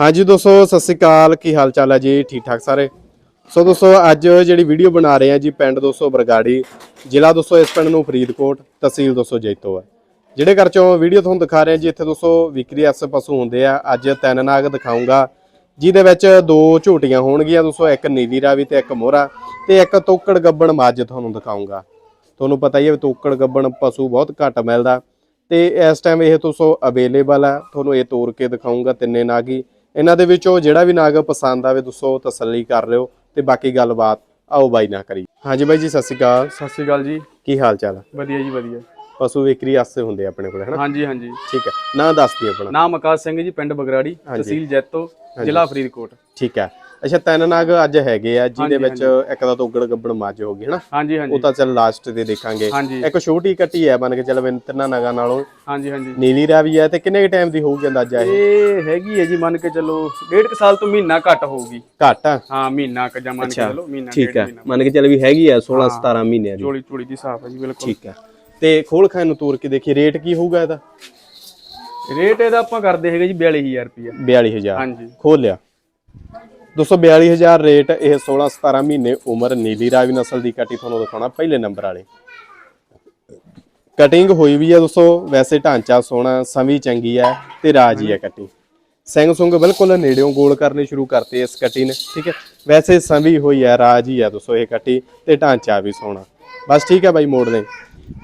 ਹਾਂਜੀ ਦੋਸਤੋ, ਸਤਿ ਸ੍ਰੀ ਅਕਾਲ। ਕੀ ਹਾਲ ਚਾਲ ਹੈ ਜੀ? ਠੀਕ ਠਾਕ ਸਾਰੇ? ਸੋ ਦੋਸਤੋ, ਅੱਜ ਜਿਹੜੀ ਵੀਡੀਓ ਬਣਾ ਰਹੇ ਆ ਜੀ ਪਿੰਡ ਦੋਸਤੋ ਬਰਗਾੜੀ, ਜ਼ਿਲ੍ਹਾ ਦੋਸਤੋ ਇਸ ਪਿੰਡ ਨੂੰ ਫਰੀਦਕੋਟ, ਤਹਿਸੀਲ ਦੋਸਤੋ ਜੈਤੋ ਹੈ ਜਿਹੜੇ ਘਰ ਚੋਂ ਵੀਡੀਓ ਤੁਹਾਨੂੰ ਦਿਖਾ ਰਹੇ ਆ ਜੀ, ਇੱਥੇ ਦੋਸਤੋ ਵਿਕਰੀ ਐਸ ਪਸ਼ੂ ਹੁੰਦੇ ਆ। ਅੱਜ ਤਿੰਨ ਨਾਗ ਦਿਖਾਉਂਗਾ ਜਿਹਦੇ ਵਿੱਚ ਦੋ ਝੋਟੀਆਂ ਹੋਣਗੀਆਂ ਦੋਸਤੋ, ਇੱਕ ਨੀਲੀ ਰਾਵੀ ਤੇ ਇੱਕ ਮੋਹਰਾ ਤੇ ਇੱਕ ਤੋਕੜ ਗੱਬਣ ਮੱਝ ਤੁਹਾਨੂੰ ਦਿਖਾਉਂਗਾ ਤੁਹਾਨੂੰ ਪਤਾ ਹੀ ਹੈ ਵੀ ਤੋਕੜ ਗੱਬਣ ਪਸ਼ੂ ਬਹੁਤ ਘੱਟ ਮਿਲਦਾ ਤੇ ਇਸ ਟਾਈਮ ਇਹ ਦੋਸਤੋ ਅਵੇਲੇਬਲ ਆ। ਤੁਹਾਨੂੰ ਇਹ ਤੋੜ ਕੇ ਦਿਖਾਉਂਗਾ ਤਿੰਨੇ ਨਾਗ। ਹੀ ਇਹਨਾਂ ਦੇ ਵਿੱਚੋਂ ਜਿਹੜਾ ਵੀ ਨਾਗ ਪਸੰਦ ਆਵੇ ਦੋਸਤੋ ਤਸੱਲੀ ਕਰ ਲਿਓ ਤੇ ਬਾਕੀ ਗੱਲਬਾਤ ਆਓ ਬਾਈ ਨਾ ਕਰੀ ਹਾਂਜੀ ਬਾਈ ਜੀ ਸਤਿ ਸ਼੍ਰੀ ਅਕਾਲ। ਸਤਿ ਸ਼੍ਰੀ ਅਕਾਲ ਜੀ। ਕੀ ਹਾਲ ਚਾਲ ਵਧੀਆ ਜੀ ਵਧੀਆ। ਪਸ਼ੂ ਵਿਕਰੀ ਆਸਤੇ ਹੁੰਦੇ ਆਪਣੇ ਕੋਲ ਹੈਨਾ? ਹਾਂਜੀ ਹਾਂਜੀ। ਠੀਕ ਹੈ। ਨਾਂ ਦੱਸ ਦਿਓ ਆਪਣਾ। ਨਾਮ ਆਕਾਸ਼ ਸਿੰਘ ਜੀ ਪਿੰਡ ਬਗਰਾੜੀ ਤਹਿਸੀਲ ਜੈਤੋ ਜ਼ਿਲ੍ਹਾ ਫਰੀਦਕੋਟ। ਠੀਕ ਹੈ। ਅੱਛਾ ਤਿੰਨ ਨਾਗ ਅੱਜ ਹੈਗੇ ਆ ਜਿਹਦੇ ਵਿੱਚ ਇੱਕ ਦਾ ਤੋਗੜ ਗੱਬਣ ਮੱਝ ਹੋ ਗਈ ਹੈਨਾ? ਹਾਂਜੀ ਉਹ ਤਾਂ ਚੱਲ ਲਾਸਟ ਤੇ ਦੇਖਾਂਗੇ। ਇੱਕ ਛੋਟੀ ਕੱਟੀ ਹੈ ਬਣ ਕੇ ਚੱਲ ਵੀ ਤਿੰਨਾਂ ਨਾਗਾਂ ਨਾਲੋਂ। ਹਾਂਜੀ ਹਾਂਜੀ। ਨੀਲੀ ਰਾਵੀ ਹੈ ਤੇ ਕਿੰਨੇ ਟਾਈਮ ਦੀ ਹੋਊਗੀ ਅੰਦਾਜ਼ਾ ਇਹ? ਇਹ ਹੈਗੀ ਹੈ ਜੀ ਮੰਨ ਕੇ ਚੱਲੋ ਡੇਢ ਕੁ ਸਾਲ ਤੋਂ ਮਹੀਨਾ ਘੱਟ ਹੋਊਗੀ। ਘੱਟ ਹਾਂ ਮਹੀਨਾ ਕ ਜਾਂ ਮੰਨ ਕੇ ਚੱਲੋ ਮਹੀਨਾ ਠੀਕ ਹੈ ਮੰਨ ਕੇ ਚੱਲ ਵੀ ਹੈਗੀ ਆ 16 17 ਮਹੀਨਿਆਂ ਦੀ। ਚੋਲੀ ਚੋਲੀ ਦੀ ਸਾਫ਼ ਹੈ ਜੀ ਬਿਲਕੁਲ। ਠੀਕ ਹੈ ਤੇ ਖੋਲ ਖਾਨ ਨੂੰ ਤੋਰ ਕੇ ਦੇਖੀ ਰੇਟ ਕੀ ਹੋਊਗਾ ਇਹਦਾ? ਰੇਟ ਇਹਦਾ ਆਪਾਂ ਕਰਦੇ ਹੈਗੇ ਜੀ 42000 ਰੁਪਇਆ 42000 ਹਾਂਜੀ। ਖੋਲ ਲਿਆ। 242000 ਰੇਟ ਇਹ 16 17 ਮਹੀਨੇ ਉਮਰ ਨੀਲੀ ਰਾਵੀ ਨਸਲ ਦੀ ਕੱਟੀ ਤੁਹਾਨੂੰ ਦਿਖਾਉਣਾ ਪਹਿਲੇ ਨੰਬਰ ਵਾਲੇ। ਕਟਿੰਗ ਹੋਈ ਵੀ ਹੈ ਦੋਸਤੋ, ਵੈਸੇ ਢਾਂਚਾ ਸੋਹਣਾ, ਸਮੀ ਚੰਗੀ ਹੈ ਤੇ ਰਾਜੀ ਹੈ ਕੱਟੀ ਸਿੰਘ ਸੁੰਗ ਬਿਲਕੁਲ ਨੇੜਿਓਂ ਗੋਲ ਕਰਨੇ ਸ਼ੁਰੂ ਕਰਤੇ ਇਸ ਕੱਟੀ ਨੇ ਠੀਕ ਹੈ? ਵੈਸੇ ਸਮੀ ਹੋਈ ਹੈ ਰਾਜੀ ਹੈ ਦੋਸਤੋ ਇਹ ਕੱਟੀ ਤੇ ਢਾਂਚਾ ਵੀ ਸੋਹਣਾ। ਬਸ ਠੀਕ ਹੈ ਬਾਈ ਮੋੜ ਦੇ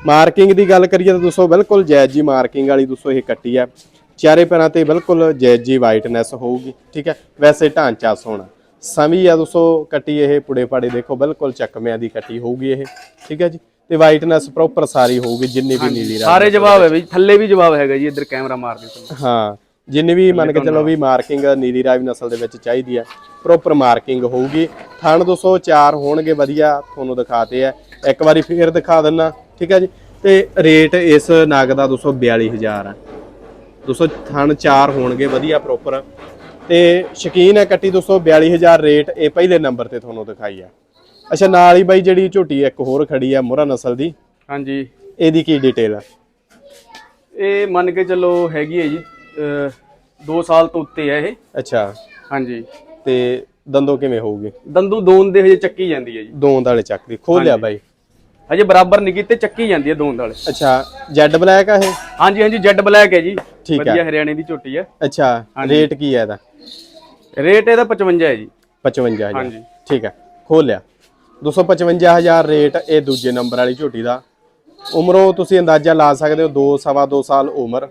ਮਾਰਕਿੰਗ ਦੀ ਗੱਲ ਕਰੀਏ ਤਾਂ ਦੋਸਤੋ, ਬਿਲਕੁਲ ਜਾਇਜ਼ ਜੀ ਮਾਰਕਿੰਗ ਵਾਲੀ ਦੋਸਤੋ ਇਹ ਕੱਟੀ ਹੈ ਚਾਰੇ ਪੈਰਾਂ ਤੇ ਬਿਲਕੁਲ ਜਾਇਜ਼ ਜੀ ਵਾਈਟਨੈਸ ਹੋਊਗੀ ਠੀਕ ਹੈ? ਵੈਸੇ ਢਾਂਚਾ ਸੋਹਣਾ। ਸਮੀ ਆ ਦੋਸਤੋ ਕੱਟੀ ਇਹ ਪੁੜੇ ਪਾੜੇ ਦੇਖੋ ਬਿਲਕੁਲ ਚੱਕਮਿਆਂ ਦੀ ਕੱਟੀ ਹੋਊਗੀ ਇਹ ਠੀਕ ਹੈ ਜੀ? ਤੇ ਵਾਈਟਨੈਸ ਪ੍ਰੋਪਰ ਸਾਰੀ ਹੋਊਗੀ ਜਿੰਨੀ ਵੀ ਨੀਲੀ ਰਾਵੀ ਸਾਰੇ ਜਵਾਬ ਹੈ ਬਈ ਥੱਲੇ ਵੀ ਜਵਾਬ ਹੈਗਾ ਜੀ ਇੱਧਰ ਕੈਮਰਾ ਮਾਰ ਦਿਓ ਹਾਂ ਜਿੰਨੀ ਵੀ ਮੰਨ ਕੇ ਚੱਲੋ ਵੀ ਮਾਰਕਿੰਗ ਨੀਲੀ ਰਾਵੀ ਨਸਲ ਦੇ ਵਿੱਚ ਚਾਹੀਦੀ ਹੈ ਪ੍ਰੋਪਰ ਮਾਰਕਿੰਗ ਹੋਊਗੀ। ਥਣ 204 ਹੋਣਗੇ ਵਧੀਆ ਤੁਹਾਨੂੰ ਦਿਖਾਤੇ ਆ। ਇੱਕ ਵਾਰੀ ਫੇਰ ਦਿਖਾ ਦਿੰਨਾ ਠੀਕ ਹੈ ਜੀ? ਤੇ ਰੇਟ ਇਸ ਨਗ ਦਾ 242000 ਆ। 200 ਥਣ 4 ਹੋਣਗੇ ਵਧੀਆ ਪ੍ਰੋਪਰ ਤੇ ਸ਼ਕੀਨ ਹੈ ਕੱਟੀ 242000 ਰੇਟ ਇਹ ਪਹਿਲੇ ਨੰਬਰ ਤੇ ਤੁਹਾਨੂੰ ਦਿਖਾਈ ਆ। ਅੱਛਾ ਨਾਲ ਹੀ ਬਾਈ ਜਿਹੜੀ ਝੋਟੀ ਇੱਕ ਹੋਰ ਖੜੀ ਆ ਮੋਹਰਾ ਨਸਲ ਦੀ। ਹਾਂਜੀ। ਇਹਦੀ ਕੀ ਡਿਟੇਲ ਆ? ਇਹ ਮੰਨ ਕੇ ਚੱਲੋ ਹੈਗੀ ਹੈ ਜੀ 2 ਸਾਲ ਤੋਂ ਉੱਤੇ ਹੈ ਇਹ। ਅੱਛਾ। ਹਾਂਜੀ। ਤੇ ਦੰਦੋ ਕਿਵੇਂ ਹੋਊਗੀ? ਦੰਦੂ ਦੋਨ ਦੇ ਹਜੇ ਚੱਕੀ ਜਾਂਦੀ ਹੈ ਜੀ। ਦੋਂਦ ਵਾਲੇ ਚੱਕ ਦੀ ਖੋਲ ਲਿਆ ਬਾਈ। ਹਜੇ ਬਰਾਬਰ ਨਹੀਂ ਕੀਤੇ ਚੱਕੀ ਜਾਂਦੀ ਹੈ ਦੋਨ ਵਾਲੇ ਅੱਛਾ ਜੈਡ ਬਲੈਕ ਆ ਇਹ? ਹਾਂਜੀ ਹਾਂਜੀ ਜੈਡ ਬਲੈਕ ਹੈ ਜੀ। ਠੀਕ ਹੈ। ਵਧੀਆ ਹਰਿਆਣੇ ਦੀ ਝੋਟੀ ਹੈ। ਅੱਛਾ ਰੇਟ ਕੀ ਹੈ ਇਹਦਾ? ਰੇਟ ਇਹਦਾ 55 ਹੈ ਜੀ। 55000 ਹਾਂਜੀ। ਠੀਕ ਹੈ ਖੋਲ ਲਿਆ 255000 ਰੇਟ ਇਹ ਦੂਜੇ ਨੰਬਰ ਵਾਲੀ ਝੋਟੀ ਦਾ। ਉਮਰੋਂ ਤੁਸੀਂ ਅੰਦਾਜ਼ਾ ਲਾ ਸਕਦੇ ਹੋ 2 ਸਵਾ 2 ਸਾਲ ਉਮਰ।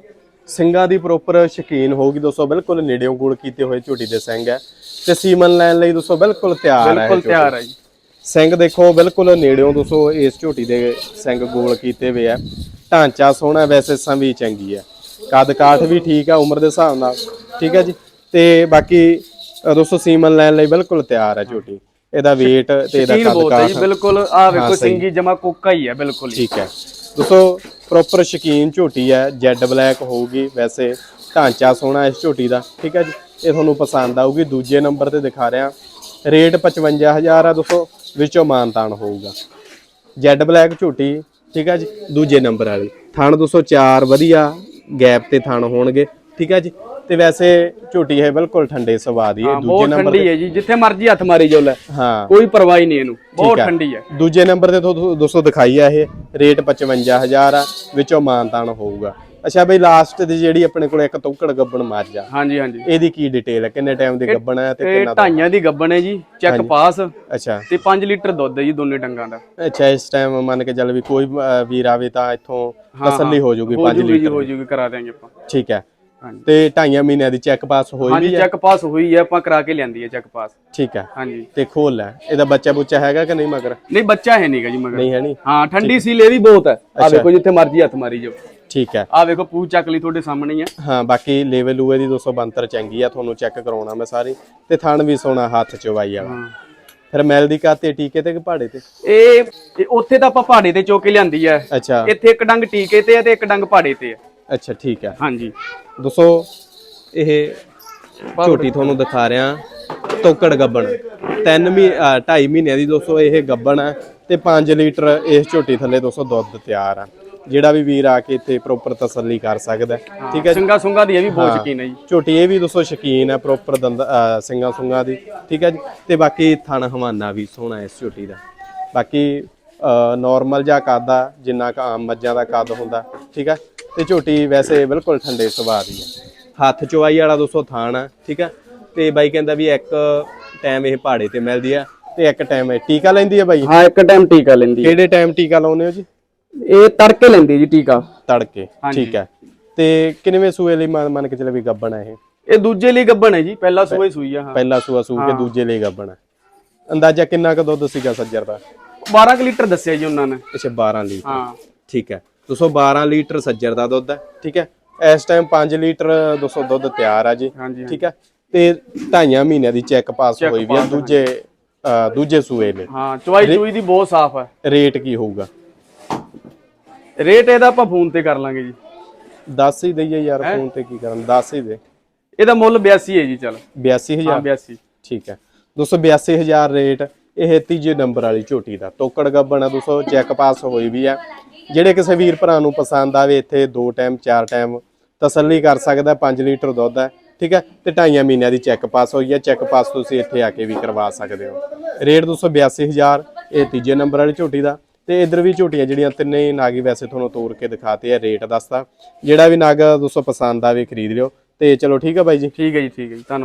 ਸਿੰਘਾਂ ਦੀ ਪ੍ਰੋਪਰ ਸ਼ਕੀਨ ਹੋਊਗੀ ਦੋਸਤੋ ਬਿਲਕੁਲ ਨੇੜਿਓਂ ਗੋਲ ਕੀਤੇ ਹੋਏ ਝੋਟੀ ਦੇ ਸਿੰਘ ਹੈ। ਤੇ ਸੀਮਨ ਲੈਣ ਲਈ ਦੋਸਤੋ ਬਿਲਕੁਲ ਤਿਆਰ ਹੈ ਬਿਲਕੁਲ। ਤਿਆਰ ਹੈ ਜੀ। ਸਿੰਘ ਦੇਖੋ ਬਿਲਕੁਲ ਨੇੜਿਓਂ ਦੋਸਤੋ ਇਸ ਝੋਟੀ ਦੇ ਸਿੰਘ ਗੋਲ ਕੀਤੇ ਹੋਏ ਆ। ਢਾਂਚਾ ਸੋਹਣਾ ਵੈਸੇ ਸੰਵੀ ਚੰਗੀ ਹੈ। ਕੱਦ ਕਾਠ ਵੀ ਠੀਕ ਆ ਉਮਰ ਦੇ ਹਿਸਾਬ ਨਾਲ। ਠੀਕ ਹੈ ਜੀ? ਤੇ ਬਾਕੀ ਦੋਸਤੋ ਸੀਮਨ ਲੈਣ ਲਈ ਬਿਲਕੁਲ ਤਿਆਰ ਹੈ ਝੋਟੀ। ਇਹਦਾ weight ਤੇ ਇਹਦਾ ਕੱਦ ਹੈ ਜੀ ਕਾਠ। ਬਿਲਕੁਲ। ਆ ਵੇਖੋ ਸਿੰਗੀ ਜਮਾ ਕੋਕਾ ਹੀ ਹੈ ਬਿਲਕੁਲ ਠੀਕ ਹੈ। ਦੋਸਤੋ ਪ੍ਰੋਪਰ ਸ਼ਕੀਨ ਝੋਟੀ ਹੈ ਜੈਡ ਬਲੈਕ ਹੋਊਗੀ ਵੈਸੇ ਢਾਂਚਾ ਸੋਹਣਾ ਇਸ ਝੋਟੀ ਦਾ। ਠੀਕ ਹੈ ਜੀ? ਇਹ ਤੁਹਾਨੂੰ ਪਸੰਦ ਆਊਗੀ। ਦੂਜੇ ਨੰਬਰ ਤੇ ਦਿਖਾ ਰਿਹਾ। ਰੇਟ 55000 ਆ ਦੋਸਤੋ ਵਿੱਚੋਂ ਮਾਨਤਾਨ ਹੋਊਗਾ। ਜੈਡ ਬਲੈਕ ਝੋਟੀ ਠੀਕ ਹੈ ਜੀ? ਦੂਜੇ ਨੰਬਰ ਵਾਲੀ। ਥਣ 204 ਵਧੀਆ ਗੈਪ ਤੇ ਥਣ ਹੋਣਗੇ ਠੀਕ ਹੈ ਜੀ? ਤੇ ਵੈਸੇ ਝੋਟੀ ਹੈ ਬਿਲਕੁਲ ਠੰਡੇ ਸੁਭਾਅ ਦੀ ਇਹ ਦੂਜੇ ਨੰਬਰ ਠੰਡੀ ਹੈ ਜੀ ਜਿੱਥੇ ਮਰਜ਼ੀ ਹੱਥ ਮਾਰੀ ਜਾਓ ਲੈ। ਹਾਂ। ਕੋਈ ਪਰਵਾਹ ਹੀ ਨਹੀਂ ਇਹਨੂੰ ਬਹੁਤ ਹੈ। ਠੰਡੀ ਹੈ। ਦੂਜੇ ਨੰਬਰ ਤੇ ਤੁਹਾਨੂੰ ਦੋਸਤੋ ਦਿਖਾਈ ਆ ਇਹ ਰੇਟ 55000 ਆ ਵਿੱਚੋਂ ਮਾਨਤਾਨ ਹੋਊਗਾ। ਅੱਛਾ ਬਈ ਲਾਸਟ ਦੀ ਜਿਹੜੀ ਆਪਣੇ ਕੋਲ ਇੱਕ ਤੋਕੜ ਗੱਬਣ ਆ ਹਾਂਜੀ ਹਾਂਜੀ। ਇਹਦੀ ਕੀ ਡਿਟੇਲ ਹੈ? ਕਿੰਨੇ ਟਾਈਮ ਦੀ ਗੱਬਣ ਹੈ ਤੇ ਕਿੰਨਾ ਢਾਈਆਂ ਦੀ ਗੱਬਣ ਹੈ ਜੀ ਚੈੱਕ ਪਾਸ ਅੱਛਾ। ਤੇ 5 ਲੀਟਰ ਦੁੱਧ ਹੈ ਜੀ ਦੋਨੇ ਡੰਗਾਂ ਦਾ। ਅੱਛਾ ਇਸ ਟਾਈਮ ਮੰਨ ਕੇ ਚੱਲ ਵੀ ਕੋਈ ਵੀਰ ਆਵੇ ਤਾਂ ਇੱਥੋਂ ਤਸੱਲੀ ਹੋ। 5 ਜੂਗੀ ਜੀ ਲੀਟਰ ਹੋ ਜੂਗੀ ਕਰਾ ਦਿਆਂਗੇ ਆਪਾਂ। ਠੀਕ ਹੈ। ਹਾਂਜੀ। ਤੇ ਢਾਈਆਂ ਮਹੀਨਿਆਂ ਦੀ ਚੈੱਕ ਪਾਸ ਹੋਈ ਹਾਂਜੀ ਵੀ ਹੈ? ਚੈੱਕ ਪਾਸ ਹੋਈ ਹੈ ਆਪਾਂ ਕਰਾ ਕੇ ਲਿਆਂਦੀ ਹੈ ਚੈੱਕ ਪਾਸ ਠੀਕ ਹੈ। ਹਾਂਜੀ। ਤੇ ਖੋਲ ਲੈ। ਇਹਦਾ ਬੱਚਾ ਬੁੱਚਾ ਹੈਗਾ ਕਿ ਨਹੀਂ ਮਗਰ? ਨਹੀਂ ਬੱਚਾ ਹੈ ਨਹੀਂਗਾ ਜੀ ਮਗਰ। ਨਹੀਂ ਹੈ ਨਹੀਂ ਹਾਂ ਠੰਡੀ ਸੀਲ ਇਹ ਵੀ ਬਹੁਤ ਹੈ। ਆ ਵੇਖੋ ਜਿੱਥੇ ਮਰਜ਼ੀ ਹੱਥ ਮਾਰੀ ਜਾਓ। ਠੀਕ ਹੈ। ਆ ਵੇਖੋ ਪੂਛ ਚੱਕ ਲਈ ਤੁਹਾਡੇ ਸਾਹਮਣੇ ਹੀ ਹੈ ਹਾਂ ਬਾਕੀ ਲੈਵਲ ਲੂਏ ਦੀ 272 ਚੰਗੀ ਆ ਤੁਹਾਨੂੰ ਚੈੱਕ ਕਰਾਉਣਾ ਮੈਂ ਸਾਰੀ। ਤੇ ਥਣ ਵੀ ਸੋਨਾ ਹੱਥ ਚਵਾਈ ਵਾਲਾ। ਹਾਂ। ਫਿਰ ਮੈਲ ਦੀ ਕਾਤੇ ਟੀਕੇ ਤੇ ਕਿ ਪਹਾੜੇ ਤੇ? ਇਹ ਉੱਥੇ ਤਾਂ ਆਪਾਂ ਪਹਾੜੇ ਤੇ ਚੋਕੇ ਲਿਆਂਦੀ ਹੈ ਅੱਛਾ। ਇੱਥੇ ਇੱਕ ਡੰਗ ਟੀਕੇ ਤੇ ਤੇ ਇੱਕ ਡੰਗ ਪਹਾੜੇ ਤੇ ਅੱਛਾ ਠੀਕ ਹੈ ਹਾਂਜੀ। ਦੋਸਤੋ ਇਹ ਝੋਟੀ ਤੁਹਾਨੂੰ ਦਿਖਾ ਰਿਹਾ। ਤੋਕੜ ਗੱਬਣ। 3 ਮਹੀ 2.5 ਮਹੀਨਿਆਂ ਦੀ ਦੋਸਤੋ ਇਹ ਗੱਬਣ ਹੈ ਤੇ 5 ਲੀਟਰ ਇਸ ਝੋਟੀ ਥੱਲੇ ਦੋਸਤੋ ਦੁੱਧ ਤਿਆਰ ਆ। ਜਿਹੜਾ ਵੀ ਵੀਰ ਆ ਕੇ ਇੱਥੇ ਪ੍ਰੋਪਰ ਤਸੱਲੀ ਕਰ ਸਕਦਾ ਹੈ। ਠੀਕ ਹੈ ਜੀ? ਸਿੰਘਾ ਸੁੰਗਾ ਦੀ ਇਹ ਵੀ ਬਹੁਤ ਹਾਂ। ਸ਼ਕੀਨ ਹੈ ਜੀ। ਝੋਟੀ ਇਹ ਵੀ ਦੋਸਤੋ ਸ਼ਕੀਨ ਹੈ ਪ੍ਰੋਪਰ ਦੰਦ ਸਿੰਘਾਂ ਸੁੰਗਾਂ ਦੀ। ਠੀਕ ਹੈ ਜੀ? ਤੇ ਬਾਕੀ ਥਣ ਹਵਾਨਾ ਵੀ ਸੋਹਣਾ ਹੈ ਇਸ ਝੋਟੀ ਦਾ। ਬਾਕੀ ਨਾਰਮਲ ਜਿਹਾ ਕੱਦ ਆ ਜਿੰਨਾ ਕ ਆਮ ਮੱਝਾਂ ਦਾ ਕੱਦ ਹੁੰਦਾ। ਠੀਕ ਹੈ? ਤੇ ਝੋਟੀ ਵੈਸੇ ਬਿਲਕੁਲ ਠੰਡੇ ਸੁਭਾਅ ਦੀ ਹੈ। ਹੱਥ ਚਵਾਈ ਵਾਲਾ ਦੋਸਤੋ ਥਾਣ ਆ ਠੀਕ ਹੈ? ਤੇ ਬਾਈ ਕਹਿੰਦਾ ਵੀ ਇੱਕ ਟਾਈਮ ਇਹ ਪਹਾੜੇ ਤੇ ਮਿਲਦੀ ਆ ਤੇ ਇੱਕ ਟਾਈਮ ਇਹ ਟੀਕਾ ਲੈਂਦੀ ਆ ਬਾਈ? ਹਾਂ ਇੱਕ ਟਾਈਮ ਟੀਕਾ ਲੈਂਦੀ ਕਿਹੜੇ ਟਾਈਮ ਟੀਕਾ ਲਾਉਂਦੇ ਹੋ ਜੀ? ਇਹ ਤੜਕੇ ਲੈਂਦੀ ਜੀ ਟੀਕਾ। ਤੜਕੇ ਠੀਕ ਹੈ। ਤੇ ਕਿੰਨਵੇਂ ਸੂਏ ਲਈ ਮੰਨ ਮੰਨ ਕੇ ਚੱਲੇ ਵੀ ਗੱਬਣ ਹੈ ਇਹ? ਇਹ ਦੂਜੇ ਲਈ ਗੱਬਣ ਹੈ ਜੀ ਪਹਿਲਾ ਸੂਆ ਹੀ ਸੂਈ ਆ ਹਾਂ। ਪਹਿਲਾ ਸੂਆ ਸੂ ਕੇ ਦੂਜੇ ਲਈ ਗੱਬਣ ਹੈ। ਅੰਦਾਜ਼ਾ ਕਿੰਨਾ ਕੁ ਦੁੱਧ ਸੀਗਾ ਸੱਜਰ ਦਾ? 12 ਕੁ ਲੀਟਰ ਦੱਸਿਆ ਜੀ ਉਹਨਾਂ ਨੇ। ਅੱਛਾ 12 ਲੀਟਰ। ਹਾਂ। ਠੀਕ ਹੈ। 212 ਲੀਟਰ ਸੱਜਰ ਦਾ ਦੁੱਧ ਹੈ ਠੀਕ ਹੈ। ਇਸ ਟਾਈਮ 5 ਲੀਟਰ 200 ਦੁੱਧ ਤਿਆਰ ਆ ਜੀ ਹਾਂਜੀ ਠੀਕ ਹੈ। ਤੇ ਢਾਈਆਂ ਮਹੀਨਿਆਂ ਦੀ ਚੈੱਕ ਪਾਸ ਹੋਈ ਵੀ ਆ ਦੂਜੇ ਅ, ਦੂਜੇ ਸੂਏ ਨੇ। ਹਾਂ ਚਵਾਈ ਚੂਈ ਦੀ ਬਹੁਤ ਸਾਫ਼ ਹੈ। ਰੇਟ ਕੀ ਹੋਊਗਾ? ਰੇਟ ਇਹਦਾ ਆਪਾਂ ਫੋਨ ਤੇ ਕਰ ਲਾਂਗੇ ਜੀ। 10 ਹੀ ਦਈਏ ਯਾਰ ਫੋਨ ਤੇ ਕੀ ਕਰਨ 10 ਹੀ ਦੇ। ਇਹਦਾ ਮੁੱਲ 82 ਹੈ ਜੀ ਚਲ। 82000 ਹਾਂ 82 ਠੀਕ ਹੈ। 282000 ਰੇਟ ਇਹ ਤੀਜੇ ਨੰਬਰ ਵਾਲੀ ਝੋਟੀ ਦਾ। ਤੋਕੜ ਗੱਬਣ ਆ 200 ਚੈੱਕ ਪਾਸ ਹੋਈ ਵੀ ਆ। ਜਿਹੜੇ ਕਿਸੇ ਵੀਰ ਭਰਾ ਨੂੰ ਪਸੰਦ ਆਵੇ ਇੱਥੇ ਦੋ ਟਾਈਮ ਚਾਰ ਟਾਈਮ ਤਸੱਲੀ ਕਰ ਸਕਦਾ 5 ਲੀਟਰ ਦੁੱਧ ਹੈ। ਠੀਕ ਹੈ? ਤੇ ਢਾਈਆਂ ਮਹੀਨਿਆਂ ਦੀ ਚੈੱਕ ਪਾਸ ਹੋਈ ਹੈ। ਚੈੱਕ ਪਾਸ ਤੁਸੀਂ ਇੱਥੇ ਆ ਕੇ ਵੀ ਕਰਵਾ ਸਕਦੇ ਹੋ। ਰੇਟ 282000 ਇਹ ਤੀਜੇ ਨੰਬਰ ਵਾਲੀ ਝੋਟੀ ਦਾ। ਤੇ ਇਧਰ ਵੀ ਝੋਟੀਆਂ ਜਿਹੜੀਆਂ ਤਿੰਨੇ ਹੀ ਨਾਗੀ ਵੈਸੇ ਤੁਹਾਨੂੰ ਤੋੜ ਕੇ ਦਿਖਾਤੇ ਆ, ਰੇਟ ਦੱਸਦਾ ਜਿਹੜਾ ਵੀ ਨਾਗ 200 ਪਸੰਦ ਆਵੇ ਖਰੀਦ ਲਿਓ। ਤੇ ਚਲੋ ਠੀਕ ਆ ਬਾਈ ਜੀ। ਠੀਕ ਹੈ ਜੀ, ਠੀਕ ਹੈ ਜੀ, ਧੰਨਵਾਦ।